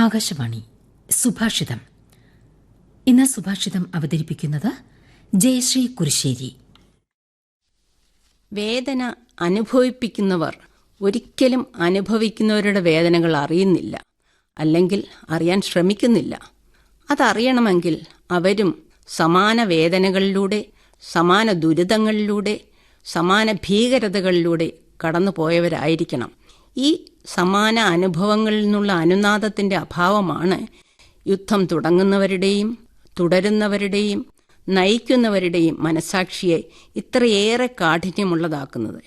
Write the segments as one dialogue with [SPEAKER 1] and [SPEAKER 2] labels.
[SPEAKER 1] ആകാശവാണി സുഭാഷിതം. ഇന്ന് സുഭാഷിതം അവതരിപ്പിക്കുന്നത് ജയശ്രീ കുരിശ്ശേരി
[SPEAKER 2] വേദന അനുഭവിപ്പിക്കുന്നവർ ഒരിക്കലും അനുഭവിക്കുന്നവരുടെ വേദനകൾ അറിയുന്നില്ല. അല്ലെങ്കിൽ അറിയാൻ ശ്രമിക്കുന്നില്ല. അതറിയണമെങ്കിൽ അവരും സമാന വേദനകളിലൂടെ സമാന ദുരിതങ്ങളിലൂടെ സമാന ഭീകരതകളിലൂടെ കടന്നുപോയവരായിരിക്കണം. ഈ സമാന അനുഭവങ്ങളിൽ നിന്നുള്ള അനുനാദത്തിന്റെ അഭാവമാണ് യുദ്ധം തുടങ്ങുന്നവരുടെയും തുടരുന്നവരുടെയും നയിക്കുന്നവരുടെയും മനസാക്ഷിയെ ഇത്രയേറെ കാഠിന്യമുള്ളതാക്കുന്നത്.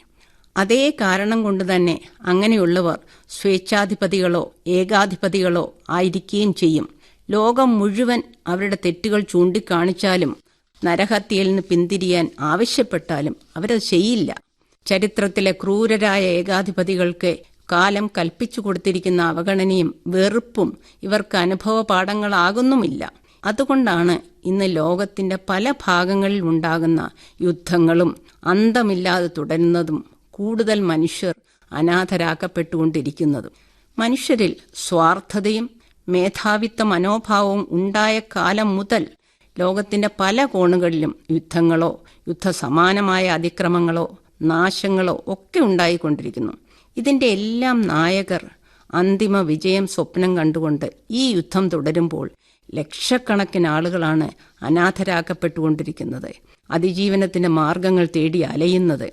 [SPEAKER 2] അതേ കാരണം കൊണ്ട് തന്നെ അങ്ങനെയുള്ളവർ സ്വേച്ഛാധിപതികളോ ഏകാധിപതികളോ ആയിരിക്കുകയും ചെയ്യും. ലോകം മുഴുവൻ അവരുടെ തെറ്റുകൾ ചൂണ്ടിക്കാണിച്ചാലും നരഹത്യയിൽ നിന്ന് പിന്തിരിയാൻ ആവശ്യപ്പെട്ടാലും അവരത് ചെയ്യില്ല. ചരിത്രത്തിലെ ക്രൂരരായ ഏകാധിപതികൾക്ക് കാലം കൽപ്പിച്ചു കൊടുത്തിരിക്കുന്ന അവഗണനയും വെറുപ്പും ഇവർക്ക് അനുഭവ പാഠങ്ങളാകുന്നുമില്ല അതുകൊണ്ടാണ് ഇന്ന് ലോകത്തിന്റെ പല ഭാഗങ്ങളിൽ ഉണ്ടാകുന്ന യുദ്ധങ്ങളും അന്തമില്ലാതെ തുടരുന്നതും കൂടുതൽ മനുഷ്യർ അനാഥരാക്കപ്പെട്ടുകൊണ്ടിരിക്കുന്നതും. മനുഷ്യരിൽ സ്വാർത്ഥതയും മേധാവിത്വ മനോഭാവവും ഉണ്ടായ കാലം മുതൽ ലോകത്തിന്റെ പല കോണുകളിലും യുദ്ധങ്ങളോ യുദ്ധസമാനമായ അതിക്രമങ്ങളോ നാശങ്ങളോ ഒക്കെ ഉണ്ടായിക്കൊണ്ടിരിക്കുന്നു. ഇതിന്റെ എല്ലാം നായകർ അന്തിമ വിജയം സ്വപ്നം കണ്ടുകൊണ്ട് ഈ യുദ്ധം തുടരുമ്പോൾ ലക്ഷക്കണക്കിന് ആളുകളാണ് അനാഥരാക്കപ്പെട്ടുകൊണ്ടിരിക്കുന്നത്. അതിജീവനത്തിന്റെ മാർഗങ്ങൾ തേടി അലയുന്നത്.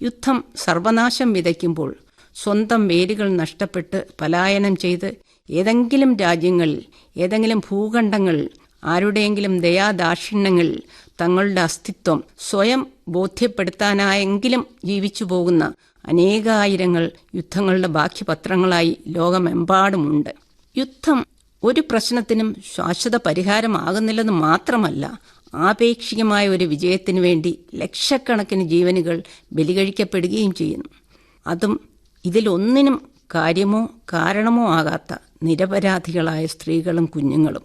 [SPEAKER 2] യുദ്ധം സർവനാശം വിതയ്ക്കുമ്പോൾ സ്വന്തം വേരുകൾ നഷ്ടപ്പെട്ട് പലായനം ചെയ്ത് ഏതെങ്കിലും രാജ്യങ്ങളിൽ ഏതെങ്കിലും ഭൂഖണ്ഡങ്ങളിൽ ആരുടെയെങ്കിലും ദയാദാക്ഷിണ്യങ്ങളിൽ തങ്ങളുടെ അസ്തിത്വം സ്വയം ബോധ്യപ്പെടുത്താനായെങ്കിലും ജീവിച്ചു പോകുന്ന അനേകായിരങ്ങൾ യുദ്ധങ്ങളുടെ ബാക്കിപത്രങ്ങളായി ലോകമെമ്പാടുമുണ്ട്. യുദ്ധം ഒരു പ്രശ്നത്തിനും ശാശ്വത പരിഹാരമാകുന്നില്ലെന്ന് മാത്രമല്ല ആപേക്ഷികമായ ഒരു വിജയത്തിനു വേണ്ടി ലക്ഷക്കണക്കിന് ജീവനുകൾ ബലികഴിക്കപ്പെടുകയും ചെയ്യുന്നു. അതും ഇതിലൊന്നിനും കാര്യമോ കാരണമോ ആകാത്ത നിരപരാധികളായ സ്ത്രീകളും കുഞ്ഞുങ്ങളും.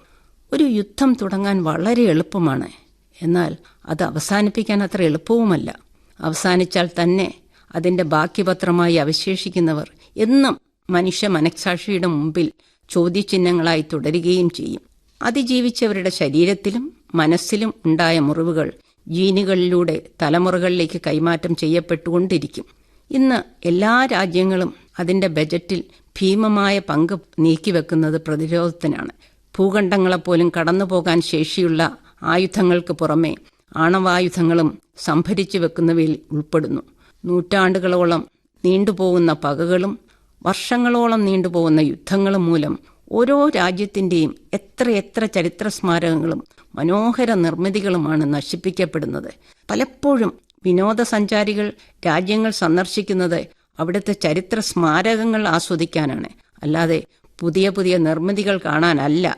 [SPEAKER 2] ഒരു യുദ്ധം തുടങ്ങാൻ വളരെ എളുപ്പമാണ്. എന്നാൽ അത് അവസാനിപ്പിക്കാൻ അത്ര എളുപ്പവുമല്ല. അവസാനിച്ചാൽ തന്നെ അതിന്റെ ബാക്കിപത്രമായി അവശേഷിക്കുന്നവർ എന്നും മനുഷ്യ മനഃസാക്ഷിയുടെ മുമ്പിൽ ചോദ്യചിഹ്നങ്ങളായി തുടരുകയും ചെയ്യും. അതിജീവിച്ചവരുടെ ശരീരത്തിലും മനസ്സിലും ഉണ്ടായ മുറിവുകൾ ജീനുകളിലൂടെ തലമുറകളിലേക്ക് കൈമാറ്റം ചെയ്യപ്പെട്ടുകൊണ്ടിരിക്കും. ഇന്ന് എല്ലാ രാജ്യങ്ങളും അതിന്റെ ബജറ്റിൽ ഭീമമായ പങ്ക് നീക്കിവെക്കുന്നത് പ്രതിരോധത്തിനാണ്. ഭൂഖണ്ഡങ്ങളെപ്പോലും കടന്നുപോകാൻ ശേഷിയുള്ള ആയുധങ്ങൾക്ക് പുറമെ ആണവായുധങ്ങളും സംഭരിച്ചു വെക്കുന്നവയിൽ ഉൾപ്പെടുന്നു. നൂറ്റാണ്ടുകളോളം നീണ്ടുപോകുന്ന പകകളും വർഷങ്ങളോളം നീണ്ടുപോകുന്ന യുദ്ധങ്ങളും മൂലം ഓരോ രാജ്യത്തിന്റെയും എത്രയെത്ര ചരിത്ര സ്മാരകങ്ങളും മനോഹര നിർമ്മിതികളുമാണ് നശിപ്പിക്കപ്പെടുന്നത്. പലപ്പോഴും വിനോദസഞ്ചാരികൾ രാജ്യങ്ങൾ സന്ദർശിക്കുന്നത് അവിടുത്തെ ചരിത്ര സ്മാരകങ്ങൾ ആസ്വദിക്കാനാണ്. അല്ലാതെ പുതിയ പുതിയ നിർമ്മിതികൾ കാണാനല്ല.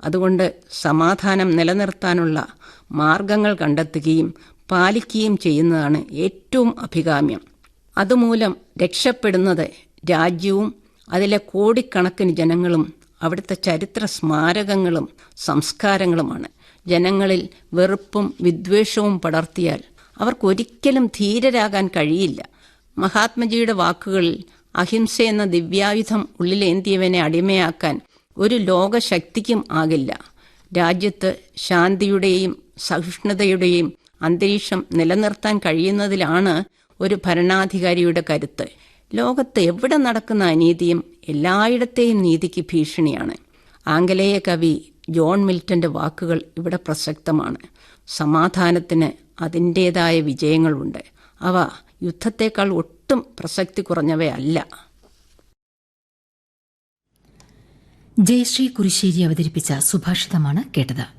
[SPEAKER 2] അതുകൊണ്ട് സമാധാനം നിലനിർത്താനുള്ള മാർഗങ്ങൾ കണ്ടെത്തുകയും പാലിക്കുകയും ചെയ്യുന്നതാണ് ഏറ്റവും അഭികാമ്യം. അതുമൂലം രക്ഷപ്പെടുന്നത് രാജ്യവും അതിലെ കോടിക്കണക്കിന് ജനങ്ങളും അവിടുത്തെ ചരിത്ര സ്മാരകങ്ങളും സംസ്കാരങ്ങളുമാണ്. ജനങ്ങളിൽ വെറുപ്പും വിദ്വേഷവും പടർത്തിയാൽ അവർക്കൊരിക്കലും ധീരരാകാൻ കഴിയില്ല. മഹാത്മജിയുടെ വാക്കുകളിൽ അഹിംസ എന്ന ദിവ്യായുധം ഉള്ളിലേന്തിയവനെ അടിമയാക്കാൻ ഒരു ലോകശക്തിക്കും ആകില്ല. രാജ്യത്ത് ശാന്തിയുടെയും സഹിഷ്ണുതയുടെയും അന്തരീക്ഷം നിലനിർത്താൻ കഴിയുന്നതിലാണ് ഒരു ഭരണാധികാരിയുടെ കരുത്ത്. ലോകത്ത് എവിടെ നടക്കുന്ന അനീതിയും എല്ലായിടത്തെയും നീതിക്ക് ഭീഷണിയാണ്. ആംഗലേയ കവി ജോൺ മിൽട്ടന്റെ വാക്കുകൾ ഇവിടെ പ്രസക്തമാണ്. സമാധാനത്തിന് അതിന്റെതായ വിജയങ്ങളുണ്ട്. അവ യുദ്ധത്തേക്കാൾ ഒട്ടും പ്രസക്തി കുറഞ്ഞവയല്ല.
[SPEAKER 1] ജയശ്രീ കുരിശ്ശേരി അവതരിപ്പിച്ച സുഭാഷിതമാണ് കേട്ടത്.